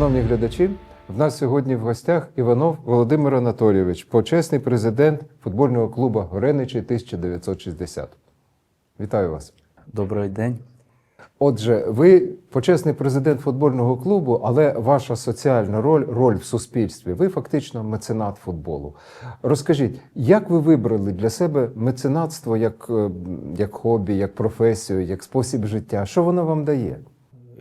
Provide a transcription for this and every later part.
Шановні глядачі, в нас сьогодні в гостях Іванов Володимир Анатолійович, почесний президент футбольного клубу Гореничі 1960. Вітаю вас. Добрий день. Отже, ви почесний президент футбольного клубу, але ваша соціальна роль, роль в суспільстві, ви фактично меценат футболу. Розкажіть, як ви вибрали для себе меценатство як, е, як хобі, як професію, як спосіб життя? Що воно вам дає?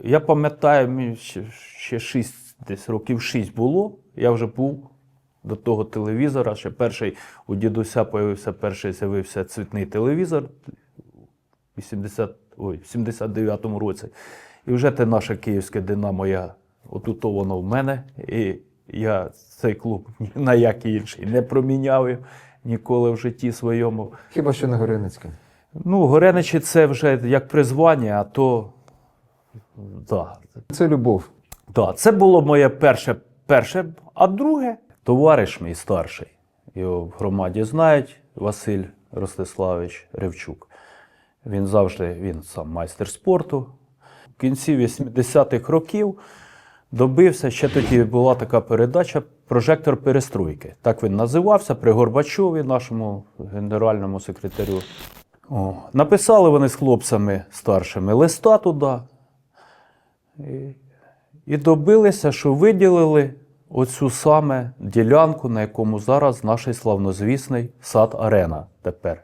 Я пам'ятаю, мені ще, ще 6, десь років 6 було. Я вже був до того телевізора. Ще перший у дідуся появився, перший з'явився цвітний телевізор у 80, ой, в 79-му році. І вже те наше київське Динамо, я отут воно в мене. І я цей клуб ні на який інший не проміняв ніколи в житті своєму. Хіба що на Гореницькій? Ну, Гореничі це вже як призвання, а то. Да, Це любов. Так, це було моє перше, перше, а друге товариш мій старший. Його в громаді знають Василь Ростиславович Ревчук. Він завжди він сам майстер спорту. В кінці 80-х років добився. Ще тоді була така передача Прожектор перестройки. Так він називався при Горбачові, нашому генеральному секретарю. О, написали вони з хлопцями старшими листа туди. І добилися, що виділили оцю саме ділянку, на якому зараз наш славнозвісний сад Арена тепер.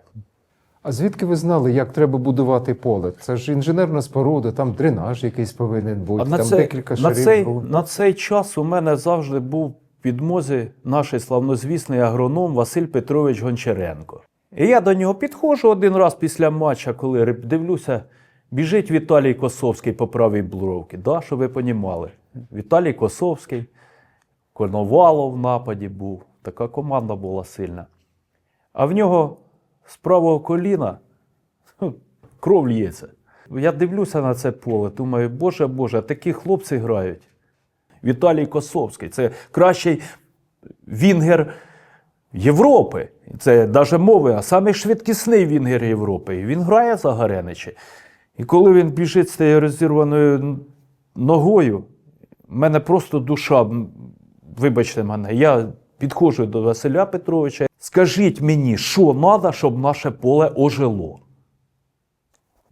А звідки ви знали, як треба будувати поле? Це ж інженерна споруда, там дренаж якийсь повинен бути, А на, там цей, декілька на, цей, ґрунту. на цей час у мене завжди був в підмозі наш славнозвісний агроном Василь Петрович Гончаренко. І я до нього підходжу один раз після матча, коли дивлюся, біжить Віталій Косовський по правій бровці. Да, щоб ви понімали. Віталій Косовський, Коновалов в нападі був. Така команда була сильна. А в нього з правого коліна кров лється. Я дивлюся на це поле, думаю, боже Боже, такі хлопці грають. Віталій Косовський це кращий вінгер Європи. Це навіть мови, а самий швидкісний вінгер Європи. Він грає за Гареничі. І коли він біжить з тією розірваною ногою, в мене просто душа, вибачте мене, я підходжу до Василя Петровича. Скажіть мені, що треба, щоб наше поле ожило?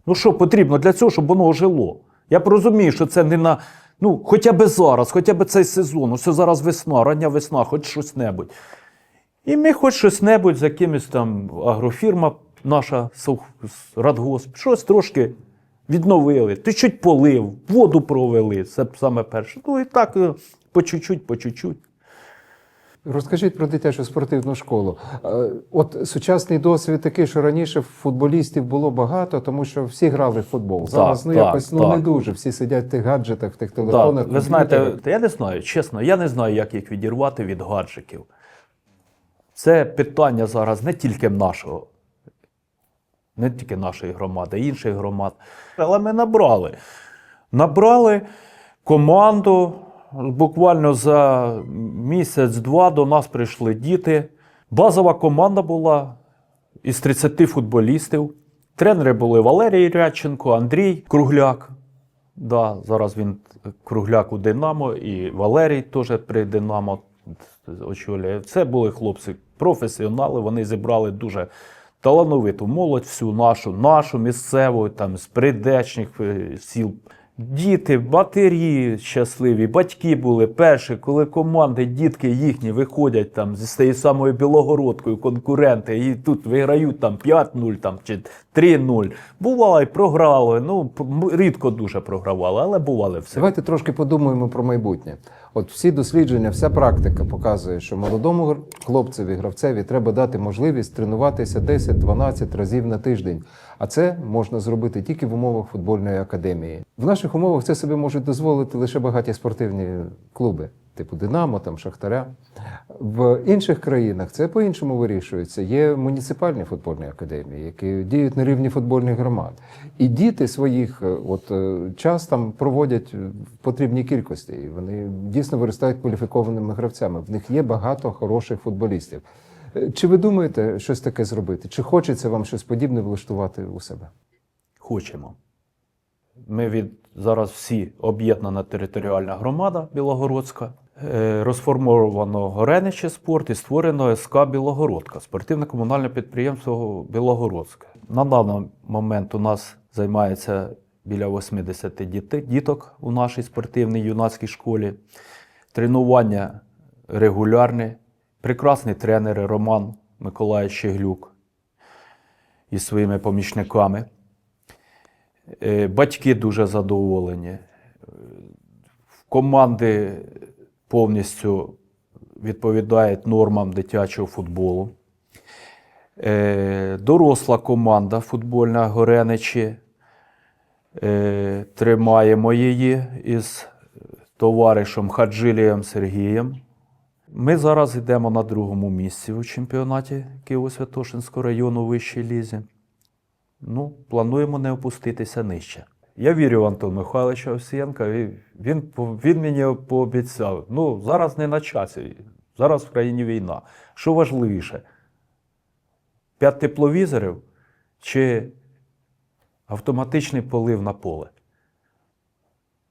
Ну що потрібно для цього, щоб воно ожило? Я розумію, що це не на. Ну, хоча б зараз, хоча б цей сезон, ось зараз весна, рання весна, хоч щось небудь. І ми хоч щось небудь з якимось там агрофірма, наша радгосп, щось трошки відновили, ти чуть полив, воду провели, це саме перше. Ну і так е, по чуть-чуть, по чуть-чуть. Розкажіть про дитячу спортивну школу. Е, От сучасний досвід такий, що раніше футболістів було багато, тому що всі грали в футбол. Зараз ну так, якось ну так. не дуже. Всі сидять в тих гаджетах, в тих Так, телефонах. ви знаєте, та я не знаю, чесно, я не знаю, як їх відірвати від гаджиків. Це питання зараз не тільки нашого, не тільки нашої громади, а інших громад. Але ми набрали. Набрали команду. Буквально за місяць-два до нас прийшли діти. Базова команда була із 30 футболістів. Тренери були Валерій Рядченко, Андрій Кругляк. Да, зараз він кругляк у Динамо, і Валерій теж при Динамо очолює. Це були хлопці професіонали. Вони зібрали дуже талановиту молодь, всю нашу, нашу місцеву, там з придечних е, сіл. Діти, матері щасливі, батьки були перші, коли команди, дітки їхні виходять там зі тією самою Білогородкою, конкуренти, і тут виграють там 5-0 там, чи 3-0. Бувало і програли. Ну, рідко дуже програвали, але бували все. Давайте трошки подумаємо про майбутнє. От всі дослідження, вся практика показує, що молодому хлопцеві, гравцеві треба дати можливість тренуватися 10-12 разів на тиждень. А це можна зробити тільки в умовах футбольної академії. В наших умовах це собі можуть дозволити лише багаті спортивні клуби, типу Динамо, там Шахтаря. В інших країнах це по-іншому вирішується. Є муніципальні футбольні академії, які діють на рівні футбольних громад. І діти своїх е, от, е, час там проводять в потрібній кількості. І вони дійсно виростають кваліфікованими гравцями. В них є багато хороших футболістів. Е, Чи ви думаєте щось таке зробити? Чи хочеться вам щось подібне влаштувати у себе? Хочемо. Ми від зараз всі об'єднана територіальна громада Білогородська. Е, Розформовано Горениче спорт і створено СК Білогородка, спортивне комунальне підприємство Білогородське. На даний момент у нас займається біля 80 діток у нашій спортивній юнацькій школі. Тренування регулярне. Прекрасні тренери Роман Миколаївич Щеглюк із своїми помічниками. Е, Батьки дуже задоволені. Команди повністю відповідають нормам дитячого футболу. Е, Доросла команда футбольна Гореничі. Е, Тримаємо її із товаришем Хаджилієм Сергієм. Ми зараз йдемо на другому місці у чемпіонаті Києво-Святошинського району вищій лізі. Ну, плануємо не опуститися нижче. Я вірю в Антона Михайловича Овсієнка. Він, він мені пообіцяв. Ну, зараз не на часі. Зараз в країні війна. Що важливіше? П'ять тепловізорів чи автоматичний полив на поле?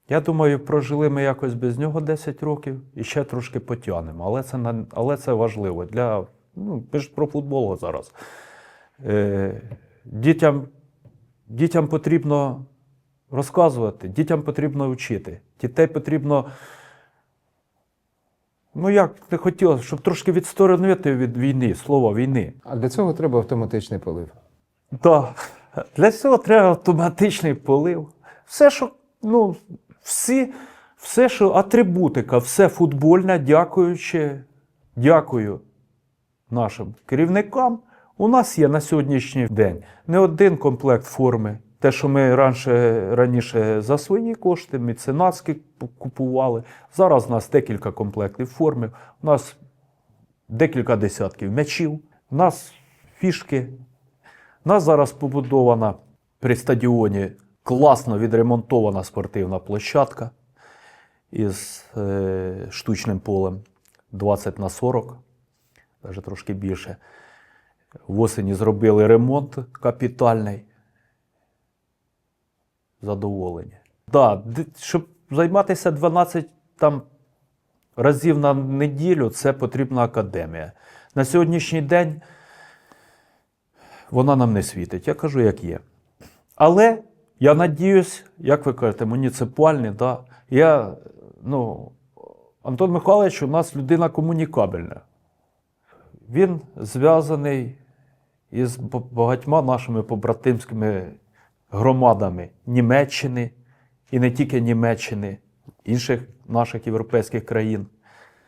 Я думаю, прожили ми якось без нього 10 років і ще трошки потягнемо. Але це, але це важливо. Для, ну, ми ж про футбол зараз. Е, дітям, дітям потрібно розказувати, дітям потрібно вчити. Дітей потрібно. Ну, як ти хотів, щоб трошки відсторонити від війни, слова війни. А для цього треба автоматичний полив. Так. Для цього треба автоматичний полив. Все, що, ну, всі, все, що атрибутика, все футбольне, дякуючи, дякую нашим керівникам. У нас є на сьогоднішній день не один комплект форми. Те, що ми раніше, раніше за свої кошти, меценатські купували. Зараз у нас декілька комплектів форми. У нас декілька десятків м'ячів. У нас фішки, у нас зараз побудована при стадіоні класно відремонтована спортивна площадка із е, штучним полем 20 на 40, навіть трошки більше. В осені зробили ремонт капітальний. Задоволені. Да, щоб займатися 12 там, разів на неділю, це потрібна академія. На сьогоднішній день вона нам не світить. Я кажу, як є. Але я надіюсь, як ви кажете, муніципальний, да, я, ну, Антон Михайлович у нас людина комунікабельна. Він зв'язаний із багатьма нашими побратимськими громадами Німеччини і не тільки Німеччини, інших наших європейських країн.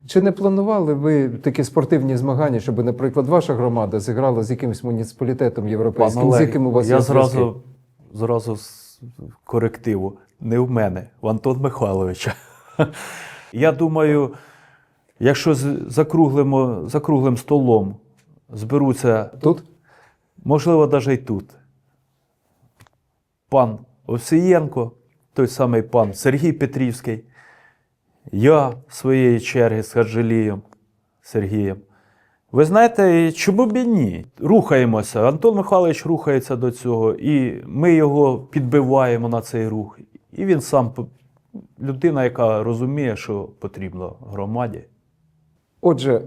Чи не планували ви такі спортивні змагання, щоб, наприклад, ваша громада зіграла з якимось муніципалітетом європейським, Пан з яким у вас я є зразу, зразу з корективу. Не в мене, в Антон Михайловича. Я думаю, якщо закруглимо, за круглим столом зберуться, Тут? можливо, навіть і тут, пан Овсієнко, той самий пан Сергій Петрівський, я своєї черги з Хаджелієм Сергієм. Ви знаєте, чому б і ні? Рухаємося. Антон Михайлович рухається до цього, і ми його підбиваємо на цей рух. І він сам людина, яка розуміє, що потрібно громаді. Отже,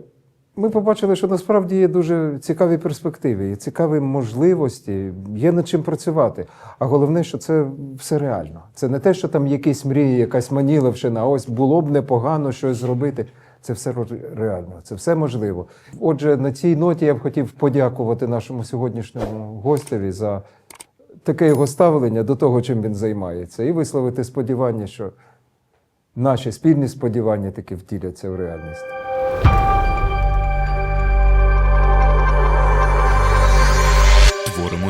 ми побачили, що насправді є дуже цікаві перспективи, є цікаві можливості, є над чим працювати. А головне, що це все реально. Це не те, що там якісь мрії, якась маніловщина, ось було б непогано щось зробити. Це все реально, це все можливо. Отже, на цій ноті я б хотів подякувати нашому сьогоднішньому гостеві за таке його ставлення до того, чим він займається, і висловити сподівання, що наші спільні сподівання таки втіляться в реальність.